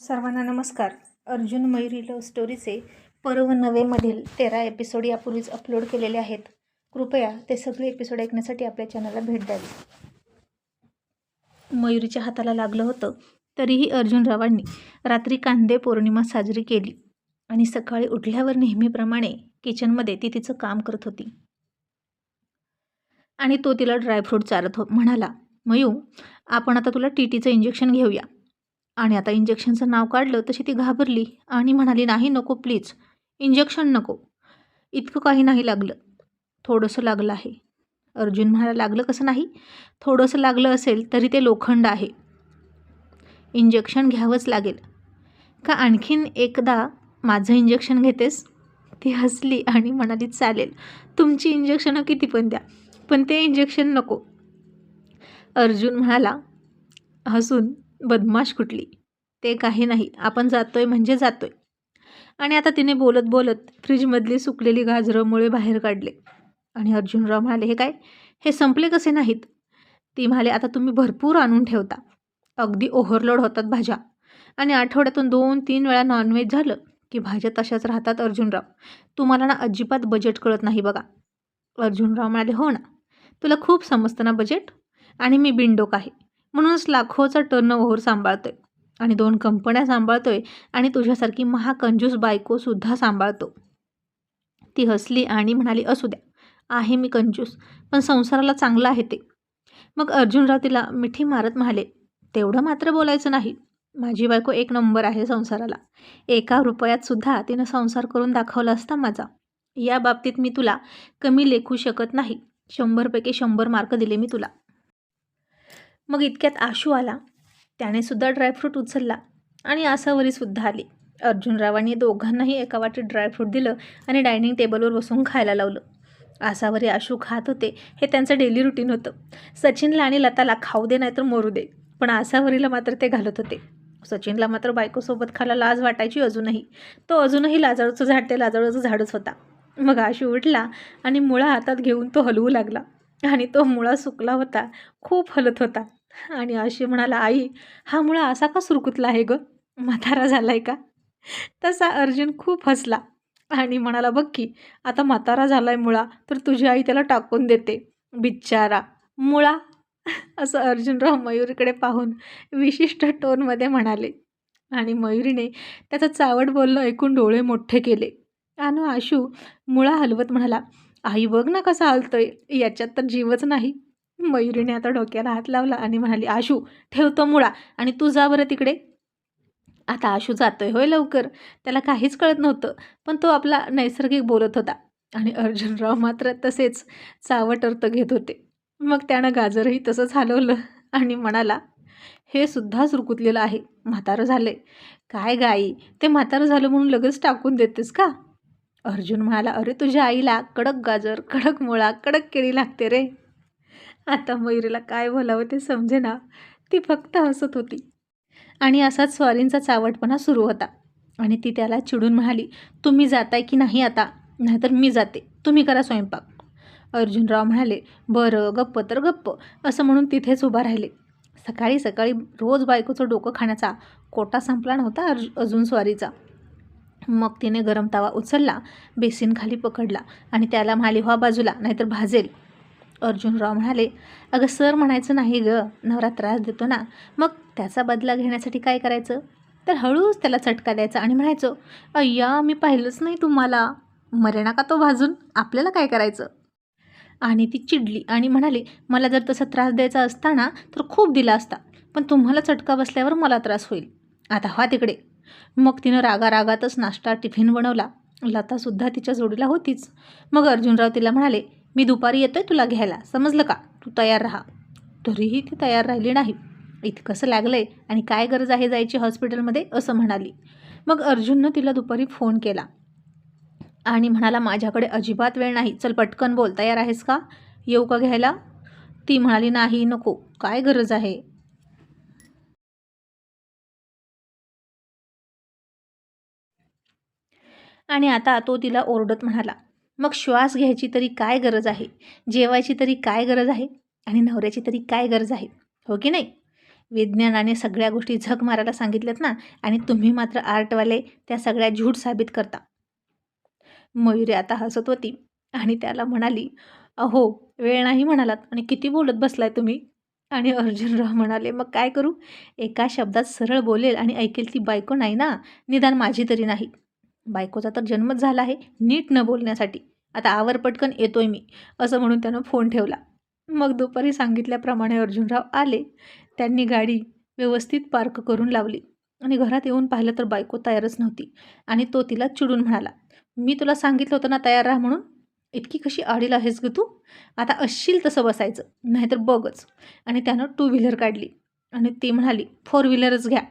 सर्वांना नमस्कार. अर्जुन मयुरी लव्ह स्टोरीचे पर्व नवेमधील तेरा एपिसोड यापूर्वीच अपलोड केलेले आहेत. कृपया ते सगळे एपिसोड ऐकण्यासाठी आपल्या चॅनलला भेट द्यावी. मयुरीच्या हाताला लागलं होतं तरीही अर्जुन रावांनी रात्री कांदे पौर्णिमा साजरी केली आणि सकाळी उठल्यावर नेहमीप्रमाणे किचनमध्ये ती तिचं काम करत होती. आणि तो तिला ड्रायफ्रूट चारत हो म्हणाला मयू आपण आता तुला टी टीचं इंजेक्शन घेऊया. आणि आता इंजेक्शनचं नाव काढलं तशी ती घाबरली आणि म्हणाली नाही नको प्लीज. इंजेक्शन नको. इतकं काही नाही लागलं. थोडंसं लागलं आहे. अर्जुन म्हणाला लागलं कसं नाही? थोडंसं लागलं असेल तरी ते लोखंड आहे. इंजेक्शन घ्यावंच लागेल. का आणखीन एकदा माझं इंजेक्शन घेतेस? ती हसली आणि म्हणाली चालेल. तुमची इंजेक्शनं किती पण द्या पण ते इंजेक्शन नको. अर्जुन म्हणाला हसून बदमाश कुठली? ते काही नाही. आपण जातोय म्हणजे जातोय. आणि आता तिने बोलत बोलत फ्रीजमधली सुकलेली गाजरं मुळे बाहेर काढले. आणि अर्जुनराव म्हणाले हे काय? हे संपले कसे नाहीत? ती म्हणाले आता तुम्ही भरपूर आणून ठेवता. अगदी ओव्हरलोड होतात भाज्या. आणि आठवड्यातून दोन तीन वेळा नॉनव्हेज झालं की भाज्या तशाच राहतात अर्जुनराव. तुम्हाला ना अजिबात बजेट कळत नाही बघा. अर्जुनराव म्हणाले हो ना. तुला खूप समजतं ना बजेट आणि मी बिंडोक आहे. म्हणूनच लाखोचा टर्न ओव्हर सांभाळतोय. आणि दोन कंपन्या सांभाळतोय आणि तुझ्यासारखी महाकंजूस बायकोसुद्धा सांभाळतो. ती हसली आणि म्हणाली असू द्या आहे मी कंजूस पण संसाराला चांगलं आहे ते. मग अर्जुनराव तिला मिठी मारत म्हणाले तेवढं मात्र बोलायचं नाही. माझी बायको एक नंबर आहे संसाराला. एका रुपयात सुद्धा तिनं संसार करून दाखवला असता माझा. या बाबतीत मी तुला कमी लेखू शकत नाही. शंभरपैकी शंभर मार्क दिले मी तुला. मग इतक्यात आशू आला. त्याने सुद्धा ड्रायफ्रूट उचलला आणि आसावरीसुद्धा आली. अर्जुनरावांनी दोघांनाही एका वाटीत ड्रायफ्रूट दिलं आणि डायनिंग टेबलवर बसून खायला लावलं. आसावरी आशू खात होते हे त्यांचं डेली रुटीन होतं. सचिनला आणि लताला खाऊ दे नाहीतर मरू दे पण आसावरीला मात्र ते घालत होते. सचिनला मात्र बायकोसोबत खायला लाज वाटायची अजूनही. तो अजूनही लाजाळूचं झाड ते लाजाळूचं झाडच होता. मग आशू उठला आणि मुळा हातात घेऊन तो हलवू लागला आणि तो मुळा सुकला होता खूप हलत होता. आणि अशी म्हणाला आई हा मुळा असा का सुरकुतला आहे ग? म्हातारा झाला आहे का? तसा अर्जुन खूप हसला आणि म्हणाला बघ की आता म्हातारा झाला आहे मुळा तर तुझी आई त्याला टाकून देते. बिच्चारा मुळा. असं अर्जुनराव मयूरीकडे पाहून विशिष्ट टोनमध्ये म्हणाले. आणि मयुरीने त्याचं चावट बोलणं ऐकून डोळे मोठे केले. आणि आशू मुळा हलवत म्हणाला आई बघ ना कसा हलतोय. याच्यात तर जीवच नाही. मयुरीने आता डोक्याला हात लावला आणि म्हणाली आशू ठेवतो मुळा आणि तू जा बरं तिकडे. आता आशू जातोय होय लवकर. त्याला काहीच कळत नव्हतं पण तो आपला नैसर्गिक बोलत होता आणि अर्जुनराव मात्र तसेच चावट अर्थ घेत होते. मग त्यानं गाजरही तसंच हलवलं आणि म्हणाला हे सुद्धा सुरकुतलेलं आहे म्हातारं झालंय. काय गाई ते म्हातारं झालं म्हणून लगेच टाकून देतेस का? अर्जुन म्हणाला अरे तुझ्या आईला कडक गाजर कडक मुळा कडक केळी लागते रे. आता मयुरीला काय बोलावं ते समजेना ती फक्त हसत होती. आणि असाच स्वारींचा चावटपणा सुरू होता. आणि ती त्याला चिडून म्हणाली तुम्ही जाताय की नाही आता? नाहीतर मी जाते. तुम्ही करा स्वयंपाक. अर्जुनराव म्हणाले बरं गप्प तर गप्प. असं म्हणून तिथेच उभा राहिले. सकाळी सकाळी रोज बायकोचं डोकं खाण्याचा कोटा संपला नव्हता अर्ज अजून स्वारीचा. मग तिने गरम तवा उचलला बेसिन खाली पकडला आणि त्याला म्हणाली हो, व्हा बाजूला नाहीतर भाजेल. अर्जुनराव म्हणाले अगं सर म्हणायचं नाही ग नवरा त्रास देतो ना मग त्याचा बदला घेण्यासाठी काय करायचं? तर हळूच त्याला चटका द्यायचा आणि म्हणायचं अय्या मी पाहिलंच नाही तुम्हाला. मरे का तो भाजून. आपल्याला काय करायचं? आणि ती चिडली आणि म्हणाली मला जर तसा त्रास द्यायचा असता ना तर खूप दिला असता पण तुम्हाला चटका बसल्यावर मला त्रास होईल. आता हा तिकडे. मग तिनं रागा रागातच नाश्ता टिफिन बनवला. लतासुद्धा तिच्या जोडीला होतीच. मग अर्जुनराव तिला म्हणाले मी दुपारी येतोय तुला घ्यायला. समजलं का? तू तयार राहा. तरीही ती तयार राहिली नाही. इतकंसं लागलंय. आणि काय गरज आहे जायची हॉस्पिटलमध्ये? असं म्हणाली. मग अर्जुननं तिला दुपारी फोन केला. आणि म्हणाला माझ्याकडे अजिबात वेळ नाही. चल पटकन बोल. तयार आहेस का? येऊ का घ्यायला? ती म्हणाली नाही नको. काय गरज आहे? आणि आता तो तिला ओरडत म्हणाला मग श्वास घ्यायची तरी काय गरज आहे? जेवायची तरी काय गरज आहे? आणि नवऱ्याची तरी काय गरज आहे? हो की नाही? विज्ञानाने सगळ्या गोष्टी झक मारायला सांगितल्यात ना आणि तुम्ही मात्र आर्टवाले त्या सगळ्या झूट साबित करता. मयुरी आता हसत होती आणि त्याला म्हणाली अहो वेळ नाही म्हणालात आणि किती बोलत बसलाय तुम्ही? आणि अर्जुनराव म्हणाले मग काय करू? एका शब्दात सरळ बोलेल आणि ऐकेल ती बायको नाही ना? निदान माझी तरी नाही. बायकोचा तर जन्मच झाला आहे नीट न बोलण्यासाठी. आता आवर पटकन येतोय मी असं म्हणून त्यानं फोन ठेवला. मग दुपारी सांगितल्याप्रमाणे अर्जुनराव आले. त्यांनी गाडी व्यवस्थित पार्क करून लावली. आणि घरात येऊन पाहिलं तर बायको तयारच नव्हती आणि तो तिला चिडून म्हणाला मी तुला सांगितलं होतं ना तयार राहा म्हणून? इतकी कशी आडील आहेस ग तू? आता असशील तसं बसायचं नाहीतर बघच. आणि त्यानं टू व्हीलर काढली आणि ती म्हणाली फोर व्हीलरच घ्या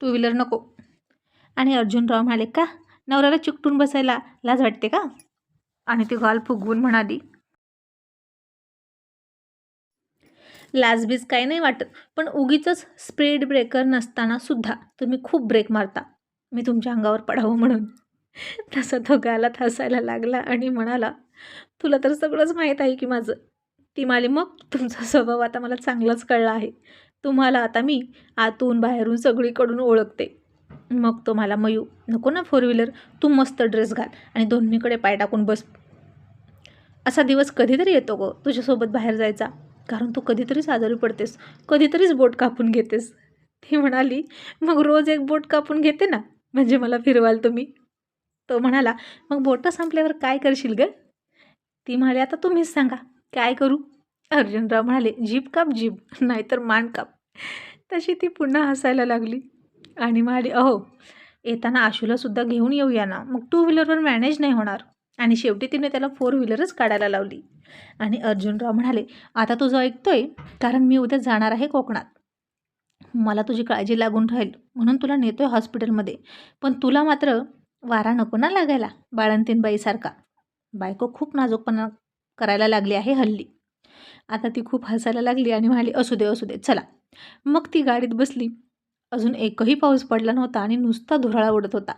टू व्हीलर नको. आणि अर्जुनराव म्हणाले का? नवऱ्याला चिकटून बसायला लाज वाटते का? आणि ती गाल फुगवून म्हणाली. लाजबीज काही नाही वाटत पण उगीच स्पीड ब्रेकर नसताना सुद्धा तुम्ही खूप ब्रेक मारता. मी तुमच्या अंगावर पडावं म्हणून. तसा तो गालात हसायला लागला आणि म्हणाला तुला तर सगळंच माहीत आहे की माझं. ती माली मग तुमचा स्वभाव आता मला चांगलाच कळला आहे. तुम्हाला आता मी आतून बाहेरून सगळीकडून ओळखते. मग तो मला मयू नको ना फोर व्हीलर तू मस्त ड्रेस घाल आणि दोन्हीकडे पाय टाकून बस. असा दिवस कधीतरी येतो गं तुझ्यासोबत बाहेर जायचा. कारण तू कधीतरीच आजारी पडतेस कधीतरीच बोट कापून घेतेस. ती म्हणाली मग रोज एक बोट कापून घेते ना म्हणजे मला फिरवाल तुम्ही. तो म्हणाला मग बोटं संपल्यावर काय करशील ग? ती म्हणाली आता तुम्हीच सांगा काय करू? अर्जुनराव म्हणाले जीभ काप जीप नाहीतर मान काप. तशी ती पुन्हा हसायला लागली. आणि म्हणाली अहो येताना आशूलासुद्धा घेऊन येऊया ना. मग टू व्हीलरवर मॅनेज नाही होणार. आणि शेवटी तिने त्याला फोर व्हीलरच काढायला लावली. आणि अर्जुनराव म्हणाले आता तुझं ऐकतोय? कारण मी उद्या जाणार आहे कोकणात. मला तुझी काळजी लागून राहील. म्हणून तुला नेतोय हॉस्पिटलमध्ये. पण तुला मात्र वारा नको ना लागायला बाळंतीनबाईसारखा बायको खूप नाजूकपणा करायला लागली आहे हल्ली. आता ती खूप हसायला लागली आणि म्हणाली असू दे असू दे. चला. मग ती गाडीत बसली. अजून एकही पाऊस पडला नव्हता आणि नुसता धुराळा उडत होता.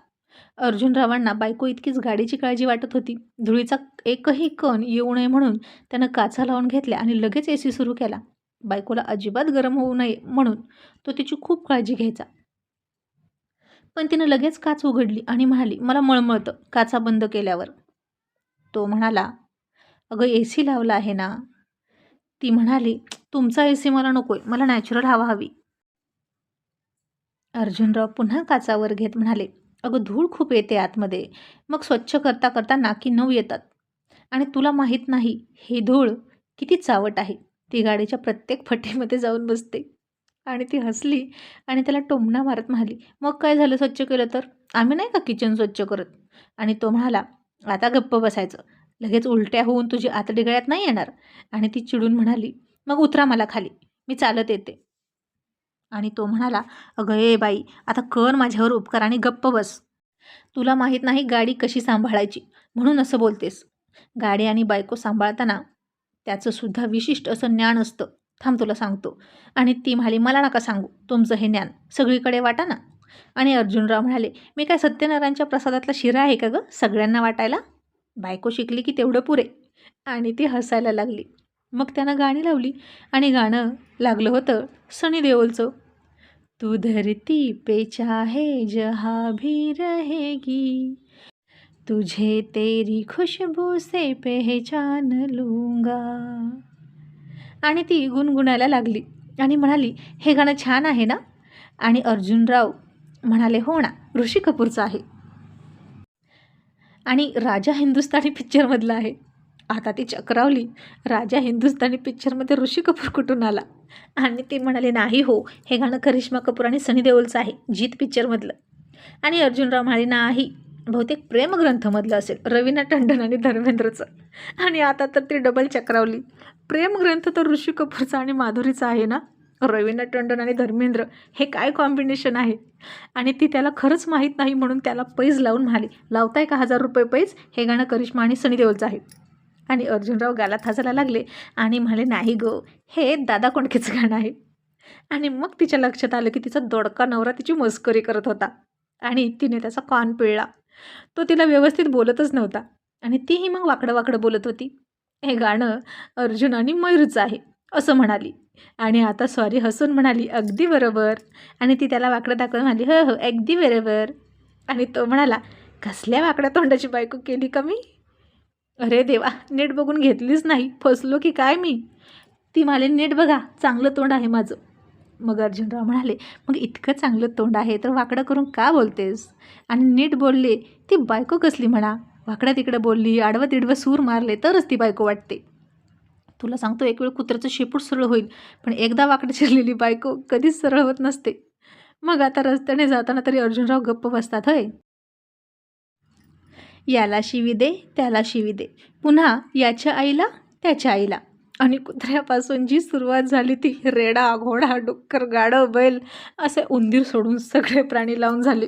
अर्जुनरावांना बायको इतकीच गाडीची काळजी वाटत होती. धुळीचा एकही कण येऊ नये म्हणून त्यानं काचा लावून घेतल्या आणि लगेच ए सी सुरू केला. बायकोला अजिबात गरम होऊ नये म्हणून तो तिची खूप काळजी घ्यायचा. पण तिनं लगेच काच उघडली आणि म्हणाली मला मळमळतं काचा बंद केल्यावर. तो म्हणाला अगं ए सी लावला आहे ना. ती म्हणाली तुमचा ए सी मला नकोय मला नॅचरल हवा हवी. अर्जुनराव पुन्हा काचावर घेत म्हणाले अगं धूळ खूप येते आतमध्ये. मग स्वच्छ करता करता नाकी नऊ येतात. आणि तुला माहीत नाही ही धूळ किती चावट आहे. ती गाडीच्या प्रत्येक फटीमध्ये जाऊन बसते. आणि ती हसली आणि त्याला टोमणा मारत म्हणाली मग काय झालं स्वच्छ केलं तर? आम्ही नाही का किचन स्वच्छ करत? आणि तो म्हणाला आता गप्प बसायचं. लगेच उलट्या होऊन तुझी आतडी गळ्यात नाही येणार. आणि ती चिडून म्हणाली मग उतरा मला खाली. मी चालत येते. आणि तो म्हणाला अगं ए बाई आता कर माझ्यावर उपकार आणि गप्प बस. तुला माहीत नाही गाडी कशी सांभाळायची म्हणून असं बोलतेस. गाडी आणि बायको सांभाळताना त्याचं सुद्धा विशिष्ट असं ज्ञान असतं. थांब तुला सांगतो. आणि ती म्हणाली मला नका सांगू तुमचं हे ज्ञान. सगळीकडे वाटा ना. आणि अर्जुनराव म्हणाले मी काय सत्यनारायणच्या प्रसादातला शिरा आहे का गं सगळ्यांना वाटायला? बायको शिकली की तेवढं पुरे. आणि ती हसायला लागली. मग त्यानं गाणी लावली आणि गाणं लागलं होतं सनी देओलचं. तू धरती पे चाहे जहा भी रहेगी। तुझे तेरी खुशबू से पहचान लूंगा। आणि ती गुणगुणायला लागली आणि म्हणाली हे गाणं छान आहे ना? आणि अर्जुनराव म्हणाले हो ना ऋषी कपूरचं आहे. आणि राजा हिंदुस्थानी पिक्चरमधलं आहे. आता ती चक्रावली. राजा हिंदुस्थानी पिक्चरमध्ये ऋषी कपूर कुठून आला? आणि ते म्हणाले नाही हो हे गाणं करिश्मा कपूर आणि सनी देओलचं आहे जीत पिक्चरमधलं आणि अर्जुनराव म्हणाले नाही बहुतेक प्रेमग्रंथमधलं असेल रवीना टंडन आणि धर्मेंद्रचं. आणि आता तर ती डबल चक्रावली. प्रेमग्रंथ तर ऋषी कपूरचा आणि माधुरीचा आहे ना? रवीना टंडन आणि धर्मेंद्र हे काय कॉम्बिनेशन आहे? आणि ती त्याला खरंच माहीत नाही म्हणून त्याला पैज लावून म्हणाली लावताय का हजार रुपये पैज? हे गाणं करिश्मा आणि सनी देओलचं आहे. आणि अर्जुनराव गालात हसायला लागले आणि म्हणाले नाही गो हे दादा कोंडकेचं गाणं आहे. आणि मग तिच्या लक्षात आलं की तिचा दोडका नवरा तिची मस्करी करत होता आणि तिने त्याचा कान पिळला. तो तिला व्यवस्थित बोलतच नव्हता आणि तीही मग वाकडं वाकडं बोलत होती. हे गाणं अर्जुन आणि मयूरचं आहे असं म्हणाली. आणि आता सॉरी हसून म्हणाली अगदी बरोबर. आणि ती त्याला वाकडं दाखवून म्हणाली हो हो अगदी बरोबर. आणि तो म्हणाला कसल्या वाकड्या तोंडाची बायको केली का मी? अरे देवा नीट बघून घेतलीच नाही. फसलो की काय मी? ती म्हणाली नीट बघा चांगलं तोंड आहे माझं. मग अर्जुनराव म्हणाले मग इतकं चांगलं तोंड आहे तर वाकडं करून का बोलतेस? आणि नीट बोलले ती बायको कसली म्हणा? वाकडं तिकडं बोलली आडवं तिडवं सूर मारले तरच ती बायको वाटते. तुला सांगतो एक वेळ कुत्र्याचं शेपूट सरळ होईल पण एकदा वाकडं चिरलेली बायको कधीच सरळ होत नसते. मग आता रस्त्याने जाताना तरी अर्जुनराव गप्प बसतात होय याला शिवी दे त्याला शिवी दे. पुन्हा याच्या आईला त्याच्या आईला. आणि कुत्र्यापासून जी सुरुवात झाली ती रेडा घोडा डुक्कर गाडं बैल असे उंदीर सोडून सगळे प्राणी लावून झाले.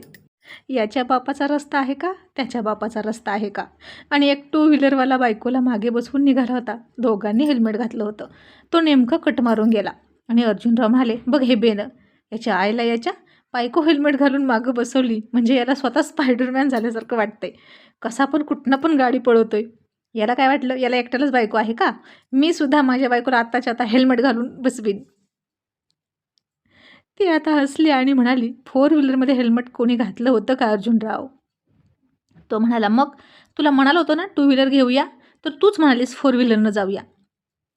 याच्या बापाचा रस्ता आहे का? त्याच्या बापाचा रस्ता आहे का? आणि एक टू व्हीलरवाला बायकोला मागे बसवून निघाला होता. दोघांनी हेल्मेट घातलं होतं. तो नेमकं कट मारून गेला. आणि अर्जुनराव म्हणाले बघ हे बेनं. याच्या आईला याच्या बायको हेल्मेट घालून मागं बसवली. म्हणजे याला स्वतः स्पायडरमॅन झाल्यासारखं वाटतंय. कसा पण कुठनं पण गाडी पळवतोय. याला काय वाटलं? याला एकट्यालाच बायको आहे का? मी सुद्धा माझ्या बायकोला आत्ताच्या आता हेल्मेट घालून बसवीन. ती आता हसली आणि म्हणाली फोर व्हीलरमध्ये हेल्मेट कोणी घातलं होतं का अर्जुनराव? तो म्हणाला मग तुला म्हणालं होतं ना टू व्हीलर घेऊया तर तूच म्हणालीस फोर व्हीलरनं जाऊया.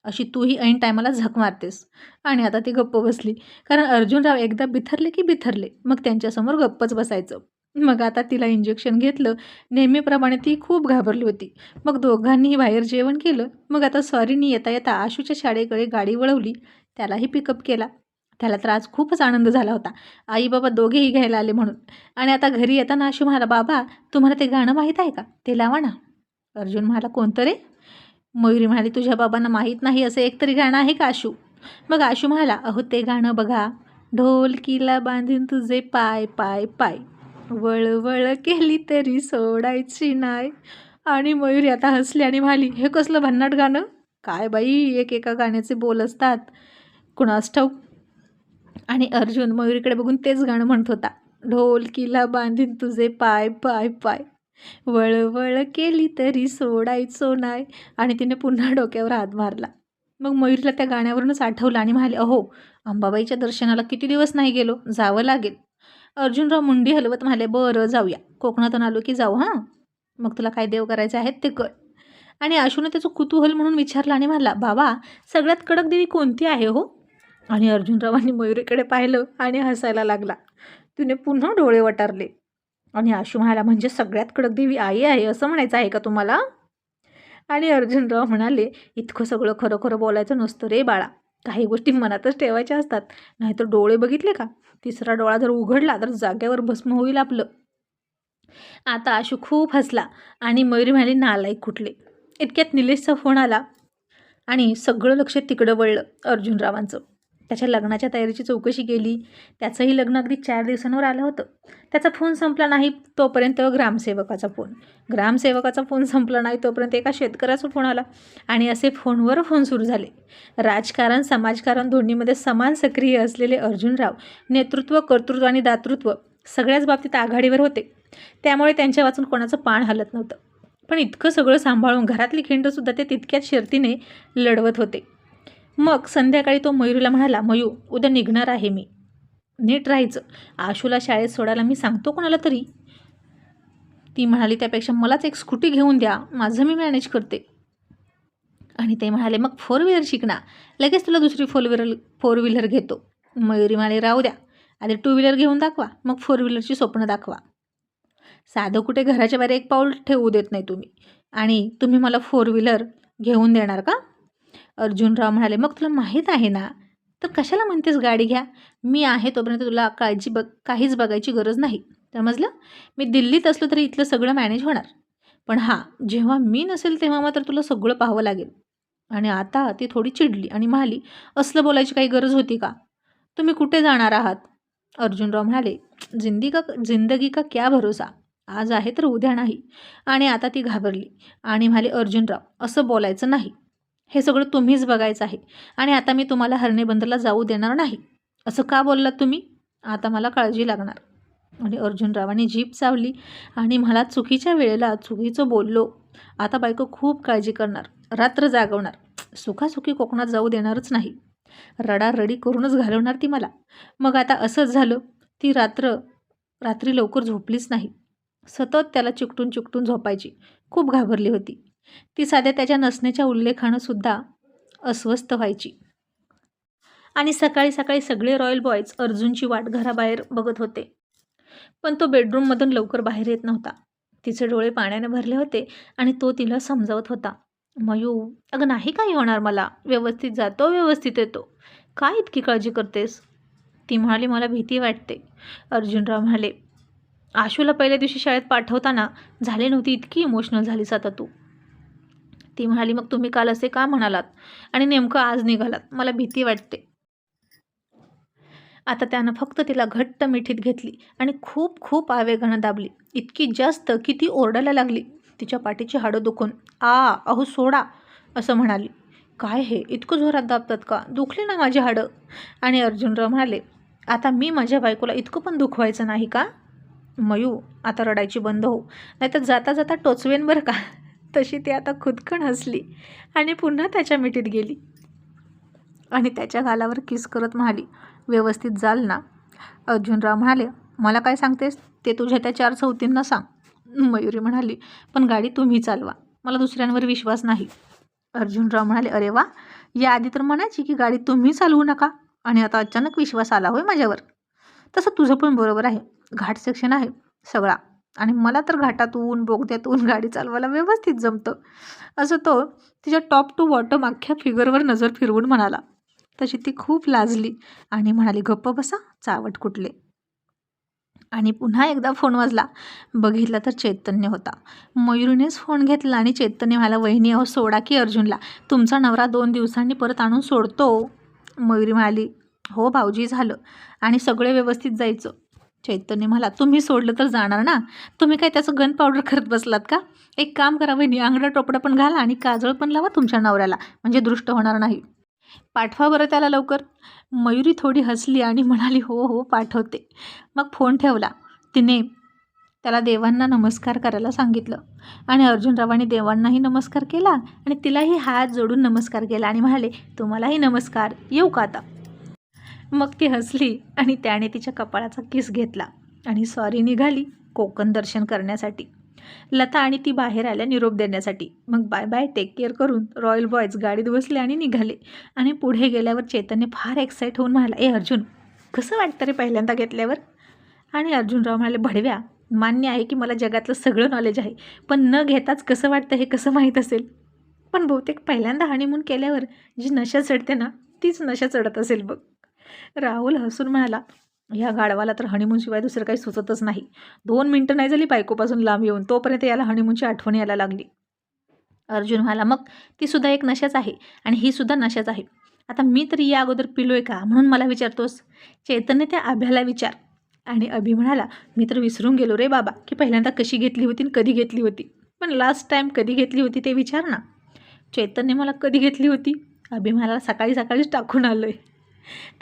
अशी तूही ऐन टायमाला झक मारतेस. आणि आता ती गप्प बसली. कारण अर्जुनराव एकदा बिथरले की बिथरले. मग त्यांच्यासमोर गप्पच बसायचं. मग आता तिला इंजेक्शन घेतलं. नेहमीप्रमाणे ती खूप घाबरली होती. मग दोघांनीही बाहेर जेवण केलं. मग आता सॉरीनी येता येता आशूच्या शाळेकडे गाडी वळवली. त्यालाही पिकअप केला. त्याला तर आज खूपच आनंद झाला होता. आई बाबा दोघेही घ्यायला आले म्हणून. आणि आता घरी येताना आशू म्हणाला बाबा तुम्हाला ते गाणं माहीत आहे का? ते लावा ना. अर्जुन म्हणाला कोणतं रे? मयुरी म्हणाली तुझ्या बाबांना माहीत नाही असं एकतरी गाणं आहे का आशू? मग आशू म्हणाला अहो ते गाणं बघा. ढोलकीला बांधून तुझे पाय पाय पाय. वळवळ केली तरी सोडायची नाही. आणि मयुरी आता हसली आणि म्हणाली हे कसलं भन्नाट गाणं? काय बाई एक एका गाण्याचे बोल असतात. कुणास ठाऊक. आणि अर्जुन मयुरीकडे बघून तेच गाणं म्हणत होता ढोलकीला बांधीन तुझे पाय पाय पाय. वळवळ केली तरी सोडायचो नाही. आणि तिने पुन्हा डोक्यावर हात मारला. मग मयुरीला त्या गाण्यावरूनच आठवलं आणि म्हणाले अहो अंबाबाईच्या दर्शनाला किती दिवस नाही गेलो? जावं लागेल. अर्जुनराव मुंडी हलवत म्हणाले बरं जाऊया. कोकणातून आलो की जाऊ हां? मग तुला काय देव करायचे आहेत ते कर आणि आशूने त्याचं कुतूहल म्हणून विचारलं आणि म्हणाला बाबा सगळ्यात कडक देवी कोणती आहे हो? आणि अर्जुनरावांनी मयुरीकडे पाहिलं आणि हसायला लागला. तिने पुन्हा डोळे वटारले. आणि आशू म्हणाला म्हणजे सगळ्यात कडक देवी आई आहे असं म्हणायचं आहे का तुम्हाला? आणि अर्जुनराव म्हणाले इतकं सगळं खरं खरं बोलायचं नसतं रे बाळा. काही गोष्टी मनातच ठेवायच्या असतात. नाहीतर डोळे बघितले का? तिसरा डोळा जर उघडला तर जाग्यावर भस्म होईल आपलं. आता आशू खूप हसला आणि मयुरी म्हणाली नालायक कुठले? इतक्यात निलेशचा फोन आला आणि सगळं लक्ष तिकडं वळलं अर्जुनरावांचं. त्याच्या लग्नाच्या तयारीची चौकशी केली. त्याचंही लग्न अगदी चार दिवसांवर आलं होतं. त्याचा फोन संपला नाही तोपर्यंत ग्रामसेवकाचा फोन. ग्रामसेवकाचा फोन संपला नाही तोपर्यंत एका शेतकऱ्याचा फोन आला आणि असे फोनवर फोन सुरू झाले. राजकारण समाजकारण दोन्हीमध्ये समान सक्रिय असलेले अर्जुनराव नेतृत्व कर्तृत्व आणि दातृत्व सगळ्याच बाबतीत आघाडीवर होते. त्यामुळे त्यांच्या वाचून कोणाचं पाण हलत नव्हतं. पण इतकं सगळं सांभाळून घरातली खिंडसुद्धा ते तितक्याच शर्तीने लढवत होते. मग संध्याकाळी तो मयूरीला म्हणाला मयू उद्या निघणार आहे मी. नीट राहायचं. आशूला शाळेत सोडायला मी सांगतो कोणाला तरी. ती म्हणाली त्यापेक्षा मलाच एक स्कूटी घेऊन द्या. माझं मी मॅनेज करते. आणि ते म्हणाले मग फोर व्हीलर शिकणा. लगेच तुला दुसरी फोर व्हीलर फोर व्हीलर घेतो. मयुरी म्हणाले राहू द्या. आधी टू व्हीलर घेऊन दाखवा. मग फोर व्हीलरची स्वप्न दाखवा. साधं कुठे घराच्या बाहेर एक पाऊल ठेवू देत नाही तुम्ही. आणि तुम्ही मला फोर व्हीलर घेऊन देणार का? अर्जुनराव म्हणाले मग तुला माहीत आहे ना? तर कशाला म्हणतेस गाडी घ्या? मी आहे तोपर्यंत तुला काळजी बघ काहीच बघायची गरज नाही. समजलं? मी दिल्लीत असलो तरी इथलं सगळं मॅनेज होणार. पण हां जेव्हा मी नसेल तेव्हा मात्र तुला सगळं पाहावं लागेल. आणि आता ती थोडी चिडली आणि म्हणाली असलं बोलायची काही गरज होती का? तुम्ही कुठे जाणार आहात? अर्जुनराव म्हणाले जिंदी का जिंदगी का क्या भरोसा? आज आहे तर उद्या नाही. आणि आता ती घाबरली आणि म्हणाले अर्जुनराव असं बोलायचं नाही. हे सगळं तुम्हीच बघायचं आहे. आणि आता मी तुम्हाला हरणेबंदरला जाऊ देणार नाही. असं का बोललात तुम्ही? आता मला काळजी लागणार. आणि अर्जुनरावांनी जीप चावली आणि मला चुकीच्या वेळेला चुकीचं बोललो. आता बायको खूप काळजी करणार. रात्र जागवणार. सुखासुखी कोकणात जाऊ देणारच नाही. रडारडी करूनच घालवणार ती मला. मग आता असंच झालं. ती रात्र रात्री लवकर झोपलीच नाही. सतत त्याला चिकटून चिकटून झोपायची. खूप घाबरली होती. ती साध्या त्याच्या नसण्याच्या उल्लेखानं सुद्धा अस्वस्थ व्हायची. आणि सकाळी सकाळी सगळे रॉयल बॉयज अर्जुनची वाट घराबाहेर बघत होते. पण तो बेडरूममधून लवकर बाहेर येत नव्हता. तिचे डोळे पाण्याने भरले होते आणि तो तिला समजावत होता. मयू अगं नाही काही होणार मला. व्यवस्थित जातो व्यवस्थित येतो. काय इतकी काळजी करतेस? ती म्हणाली मला भीती वाटते. अर्जुनराव म्हणाले आशूला पहिल्या दिवशी शाळेत पाठवताना झाले नव्हती इतकी इमोशनल झालीस आता तू. ती म्हणाली मग तुम्ही काल असे का म्हणालात? आणि नेमकं आज निघालात? मला भीती वाटते. आता त्यानं फक्त तिला घट्ट मिठीत घेतली आणि खूप खूप आवेगानं दाबली. इतकी जास्त की ती ओरडायला लागली. तिच्या पाठीची हाडं दुखून आ अहो सोडा असं म्हणाली. काय हे? इतकं जोरात दाबतात का? दुखली ना माझी हाडं. आणि अर्जुनराव म्हणाले आता मी माझ्या बायकोला इतकं पण दुखवायचं नाही का? मयू आता रडायची बंद हो. नाहीतर जाता जाता टोचवेन बरं का? तशी ती आता खुदकन हसली आणि पुन्हा त्याच्या मिठीत गेली. आणि त्याच्या गालावर किस करत म्हणाली व्यवस्थित जाल ना. अर्जुनराव म्हणाले मला काय सांगतेस? ते तुझ्या त्या चार चौथींना सांग. मयुरी म्हणाली पण गाडी तुम्ही चालवा. मला दुसऱ्यांवर विश्वास नाही. अर्जुनराव म्हणाले अरे वा! याआधी तर म्हणायची की गाडी तुम्ही चालवू नका आणि आता अचानक विश्वास आला होय माझ्यावर. तसं तुझं पण बरोबर आहे. घाट सेक्शन आहे सगळा. आणि मला तर घाटातून बोगद्यातून गाडी चालवायला व्यवस्थित जमतं. असं तो तिच्या टॉप टू बॉटम अख्ख्या फिगरवर नजर फिरवून म्हणाला. तशी ती खूप लाजली आणि म्हणाली गप्प बसा चावट कुठले? आणि पुन्हा एकदा फोन वाजला. बघितला तर चैतन्य होता. मयुरीनेच फोन घेतला आणि चैतन्य म्हणाला वहिनी अहो सोडा की अर्जुनला. तुमचा नवरा दोन दिवसांनी परत आणून सोडतो. मयुरी म्हणाली हो भाऊजी झालं. आणि सगळे व्यवस्थित जायचं. चैतन्य मला तुम्ही सोडलं तर जाणार ना? तुम्ही काय त्याचं गन पावडर करत बसलात का? एक काम करा वहिनी आंगडा टोपडा पण घाला आणि काजळ पण लावा तुमच्या नवऱ्याला म्हणजे दृष्ट होणार नाही. पाठवा बरं त्याला लवकर. मयुरी थोडी हसली आणि म्हणाली हो हो पाठवते. मग फोन ठेवला. तिने त्याला देवांना नमस्कार करायला सांगितलं. आणि अर्जुनरावांनी देवांनाही नमस्कार केला आणि तिलाही हात जोडून नमस्कार केला आणि म्हणाले तुम्हालाही नमस्कार. येऊ का आता? मग ती हसली आणि त्याने तिच्या कपाळाचा किस घेतला आणि सॉरी निघाली कोकण दर्शन करण्यासाठी. लता आणि ती बाहेर आल्या निरोप देण्यासाठी. मग बाय बाय टेक केअर करून रॉयल बॉयज गाडीत बसले आणि निघाले. आणि पुढे गेल्यावर चेतनने फार एक्साईट होऊन म्हणाला ए अर्जुन कसं वाटतं रे पहिल्यांदा घेतल्यावर? आणि अर्जुनराव म्हणाले भडव्या मान्य आहे की मला जगातलं सगळं नॉलेज आहे पण न घेताच कसं वाटतं हे कसं माहीत असेल? पण बहुतेक पहिल्यांदा हनीमून केल्यावर जी नशा चढते ना तीच नशा चढत असेल बघ. राहुल हसून म्हणाला ह्या गाढवाला तर हनीमूनशिवाय दुसरं काही सुचतच नाही. दोन मिनटं नाही झाली बायकोपासून लांब येऊन तोपर्यंत याला हनीमूनची आठवण यायला लागली. अर्जुन म्हणाला मग ती सुद्धा एक नशाच आहे आणि ही सुद्धा नशाच आहे. आता मी तरी या अगोदर पिलोय का म्हणून मला विचारतोस? चैतन्य त्या अभ्याला विचार. आणि अभि म्हणाला मी तर विसरून गेलो रे बाबा की पहिल्यांदा कशी घेतली होती आणि कधी घेतली होती. पण लास्ट टाईम कधी घेतली होती ते विचार ना. चैतन्य मला कधी घेतली होती? अभि सकाळी सकाळीच टाकून आलो आहे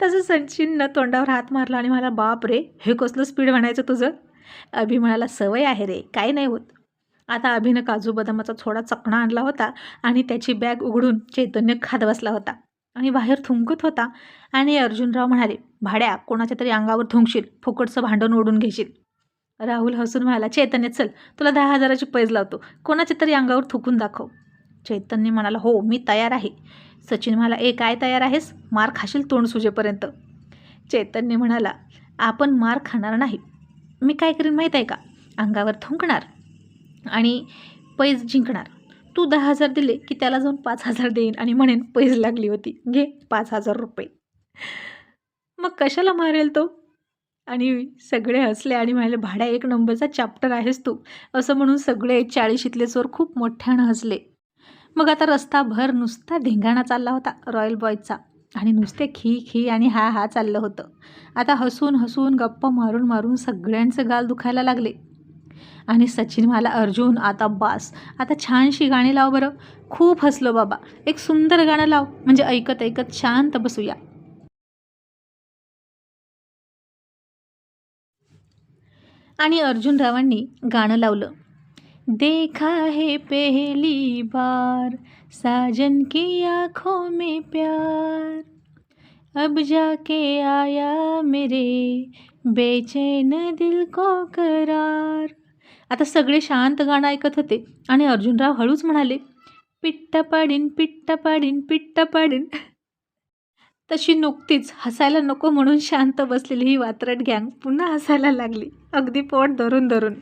तसं सचिननं तोंडावर हात मारला आणि मला बाप रे हे कसलं स्पीड म्हणायचं तुझं? अभि म्हणाला सवय आहे रे काय नाही होत. आता अभिनं काजू बदामाचा थोडा चकणा आणला होता आणि त्याची बॅग उघडून चैतन्य खात बसला होता. आणि बाहेर थुंकत होता आणि अर्जुनराव म्हणाले भाड्या कोणाच्या तरी अंगावर थुंकशील फुकटचं भांडण ओढून घेशील. राहुल हसून म्हणाला चैतन्य चल तुला दहा हजाराची पैज लावतो. कोणाच्या तरी अंगावर थुकून दाखव. चैतन्य म्हणाला हो मी तयार आहे. सचिन म्हणाला ए काय तयार आहेस? मार खाशील तोंड सुजेपर्यंत. चैतन्य म्हणाला आपण मार खाणार नाही. मी काय करीन माहीत आहे का? अंगावर थुंकणार आणि पैज जिंकणार. तू दहा हजार दिले की त्याला जाऊन पाच हजार देईन आणि म्हणेन पैज लागली होती. घे पाच हजार रुपये. मग कशाला मारेल तो? आणि सगळे हसले आणि म्हणाले भाड्या एक नंबरचा चॅप्टर आहेस तू. असं म्हणून सगळे चाळीशीतले चोर खूप मोठ्यानं हसले. मग आता रस्ता भर नुसता धिंगाणा चालला होता रॉयल बॉयचा आणि नुसते खी खी आणि हा हा चाललं होतं. आता हसून हसून गप्प मारून मारून सगळ्यांचे गाल दुखायला लागले. आणि सचिन मला अर्जुन आता बास. आता छानशी गाणी लाव बरं. खूप हसलो बाबा. एक सुंदर गाणं लाव. म्हणजे ऐकत ऐकत शांत बसूया. आणि अर्जुनरावांनी गाणं लावलं. देखा है पहली बार साजन की आँखों में प्यार। अब जाके आया मेरे बेचैन दिल को करार। आता सगळे शांत गाणं ऐकत होते आणि अर्जुनराव हळूच म्हणाले पिट्ट पाडीन पिट्ट पाडीन पिट्ट पाडीन. तशी नुकतीच हसायला नको म्हणून शांत बसलेली ही वात्रट गँग पुन्हा हसायला लागली. अगदी पोट धरून धरून.